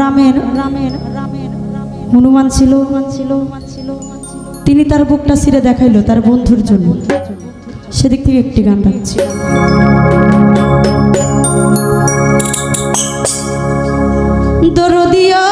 রামের হনুমান ছিল ছিল। তিনি তার বুকটা ছিঁড়ে দেখাইল তার বন্ধুর জন্য। সেদিক থেকে একটি গান রাখছি। দরদিয়া